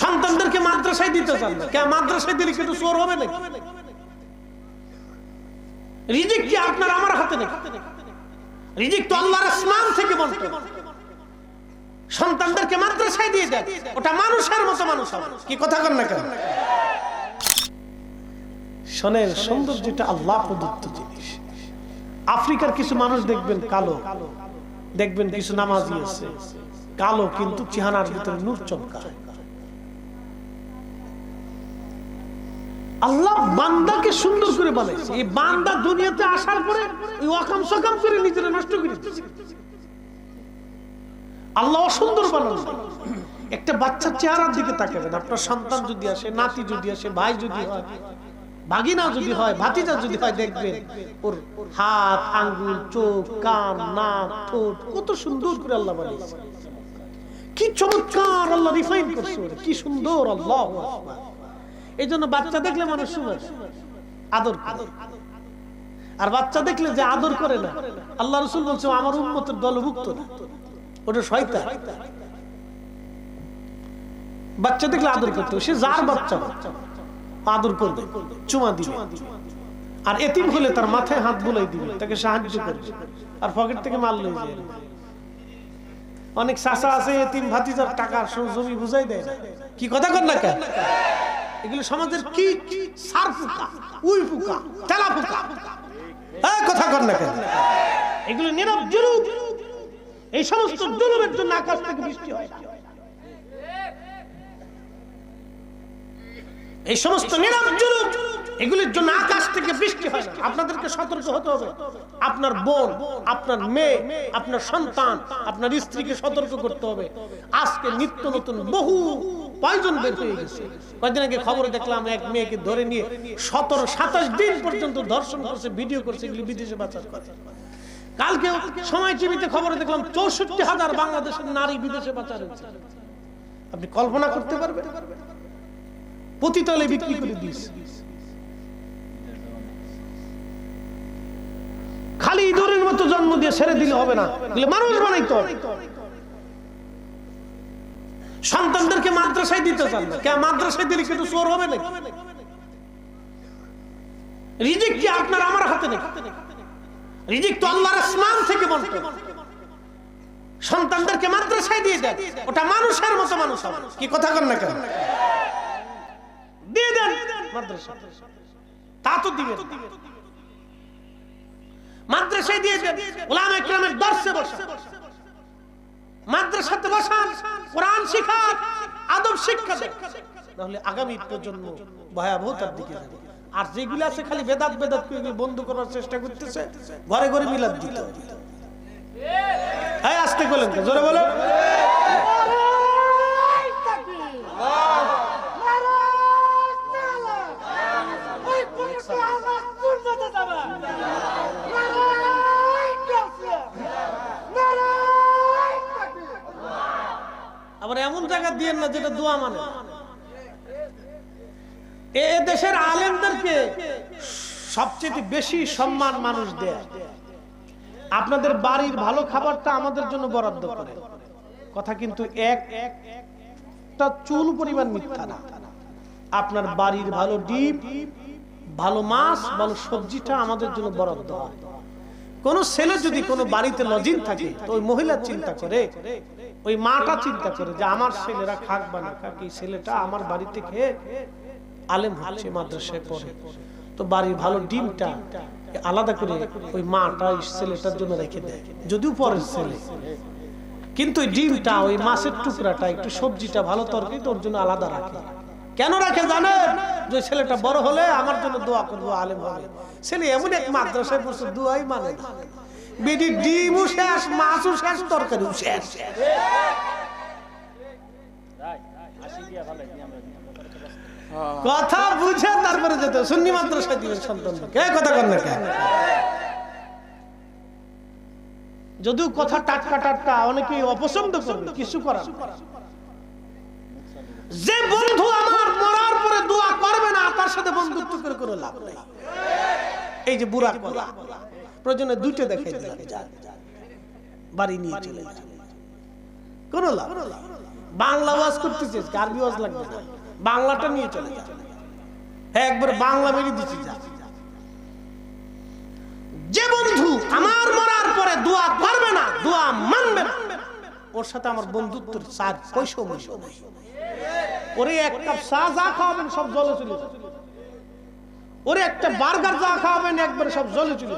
সন্তানদেরকে মাদ্রাসায় দিতে চান না। কে মাদ্রাসায় দিলে কিন্তু চোর হবে নাকি? রিজিক কি আপনার আমার হাতে নাকি? রিজিক তো আল্লাহর আসমান থেকে বলতো। সন্তানদেরকে মাদ্রাসায় দিয়ে দেন। ওটা মানুষের মতো মানুষ কি কথা কর না কেন? শোনেন, সৌন্দর্যটা আল্লাহ প্রদত্ত জিনিস। আফ্রিকার কিছু মানুষ দেখবেন কালো। দেখবেন কিছু নামাজি আছে। কালো কিন্তু চেহারার ভিতরে নূর চমকায়। আল্লাহ বান্দাকে সুন্দর করে বানাইছে এই বান্দা দুনিয়াতে আসার পরে ওই অকাম সকাম করে নিজেরা নষ্ট করে আল্লাহ সুন্দর বানানো। একটা বাচ্চার চেহারার দিকে তাকাবেন। আপনার সন্তান যদি আসে, নাতি যদি আসে, ভাই যদি হয়, ভাগিনা যদি হয়, ভাতিজা যদি হয়, দেখবেন ওর হাত, আঙ্গুল, চোখ, কান, নাক, ঠোঁট কত সুন্দর করে আল্লাহ বানিয়েছে। কি চমৎকার আল্লাহ রিফাইন করছে কি সুন্দর আল্লাহ এই জন্য বাচ্চা দেখলে মানুষ শুনে আদর। আর বাচ্চা দেখলে যে আদর করে না, আল্লাহ রসুল বলছে আমার উন্মতের দলভুক্ত না। ওটা শয়তান। বাচ্চা দেখলে আদর করতে সে যার বাচ্চা আদর করবে। চুমা দিবে। আর এতিম হলে তার মাথায় হাত বুলাই দিবে। তাকে সাহায্য করবে। আর পকেট থেকে মাল লয়ে যায়। অনেক চাষা আছে, এতিম ভাতিজার টাকা সব জমি বুঝাই দেয় কি কথা কর না কেন? এগুলো সমাজের কি এই সমস্ত জুলুমের জন্য আকাশ এগুলির জন্য আকাশ থেকে বৃষ্টি হয়। আপনাদেরকে সতর্ক হতে হবে। আপনার বোন, আপনার মেয়ে, আপনার সন্তান, আপনার স্ত্রীকে সতর্ক করতে হবে। আজকে নিত্য নতুন বহু পয়জন বের হয়ে গেছে। কয়েকদিন আগে খবরে দেখলাম এক মেয়েকে ধরে নিয়ে সতেরো, সাতাশ দিন পর্যন্ত ধর্ষণ করছে, ভিডিও করছে, এগুলি বিদেশে পাচার করে। কালকে সময় টিভিতে খবরে দেখলাম চৌষট্টি হাজার বাংলাদেশের নারী বিদেশে পাচার হয়েছে। আপনি কল্পনা করতে পারবেন? পতিতলে বিক্রি করে দিয়েছে। খালি ইঁদুরের মতো জন্ম দিয়ে ছেড়ে দিলে হবে না। মানুষ বানাইতে হবে। সন্তানদেরকে মাদ্রাসায় দিতে চান না। কে মাদ্রাসায় দিলে কিন্তু চোর হবে নাকি? রিজিক কি আপনার, আমার হাতে নাকি? রিজিক তো আল্লাহর আসমান থেকে বলতো সন্তানদেরকে মাদ্রাসায় দিয়ে দেন। ওটা মানুষের মতো মানুষ কি কথা কর না কেন? দিয়ে দেন মাদ্রাসা। তা তো দিবেন মাদ্রাসায় দিয়ে দেন। ওলামা ইকরামের দর্শে বসে। মাদ্রাসাতে বসান, কোরআন শিখান, আদব শিক্ষা তাহলে আগামী প্রজন্ম ভয়াবহতার দিকে যাবে। আর যেগুলো আছে খালি বেদাত বেদাত করে বন্ধ করার চেষ্টা করতেছে, ঘরে ঘরে মিলাদ দিতে হবে। হ্যাঁ আসতে বলেন জোরে বলো আবার এমন জায়গা দিয়ে না যেটা দোয়া মানে। এ দেশের আলেমদেরকে সবচেয়ে বেশি সম্মান মানুষ দেয়। আপনাদের বাড়ির ভালো খাবারটা আমাদের জন্য বরাদ্দ করে। কথা কিন্তু এক, একটা চুল পরিমাণ মিথ্যা না। আপনার বাড়ির ভালো ডিপ, ভালো মাছ, ভালো সবজিটা আমাদের জন্য বরাদ্দ হয়। কোন ছেলে যদি কোনো বাড়িতে লজিন থাকে, তো ওই মহিলা চিন্তা করে। ওই মাটা চিন্তা করে যে আমার ছেলেরা খাক বা না খাক, এই ছেলেটা আমার বাড়িতে খেয়ে আলেম হচ্ছে মাদ্রাসায় পড়ে। তো বাড়ির ভালো ডিমটা আলাদা করে ওই মাটা ছেলেটার জন্য রেখে দেয়, যদিও পরের ছেলে। কিন্তু ওই ডিমটা, ওই মাছের টুকরাটা, একটু সবজিটা ভালো তরকারি তোর জন্য আলাদা রাখে। কেন রাখে জানেন? যে ছেলেটা বড় হলে আমার জন্য দোয়া করব আলেম হবে। ছেলে এমন এক মাদ্রাসায় পড়ছে, দোয়াই মানে না। বেটি ডিমও শেষ, মাছও শেষ, তরকারিও শেষ। কথা বুঝে তারপরে যেতে মাদ্রাসায় দিবেন সন্তানকে এ কথা কর না কেন? যদিও কথা টাটকা টাটকা অনেকে অপছন্দ করবে, কিছু করার যে বন্ধু আমার মরার পরে দোয়া করবে না, তার সাথে বন্ধুত্ব করে করে লাভ নেই। এই যে বুড়া কলা, প্রয়োজনে দুইটা দেখাই দিলাম। বাড়ি নিয়ে চলে কোন লাভ বাংলা ওয়াজ করতেছে আরবি ওয়াজ লাগবে বাংলাটা নিয়ে চলে যা হ্যাঁ একবার বাংলা দিচ্ছি যা। যে বন্ধু আমার মরার পরে দোয়া করবে না, দোয়া মানবে না, ওর সাথে আমার বন্ধুত্বের সার পয়সা নাই ওরে এক কাপ চা, যা খাওয়াবেন, সব চলে। ওরে একটা বার্গার যা খাওয়াবেন একবার সব জলে চলে।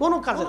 কোনো কাজে।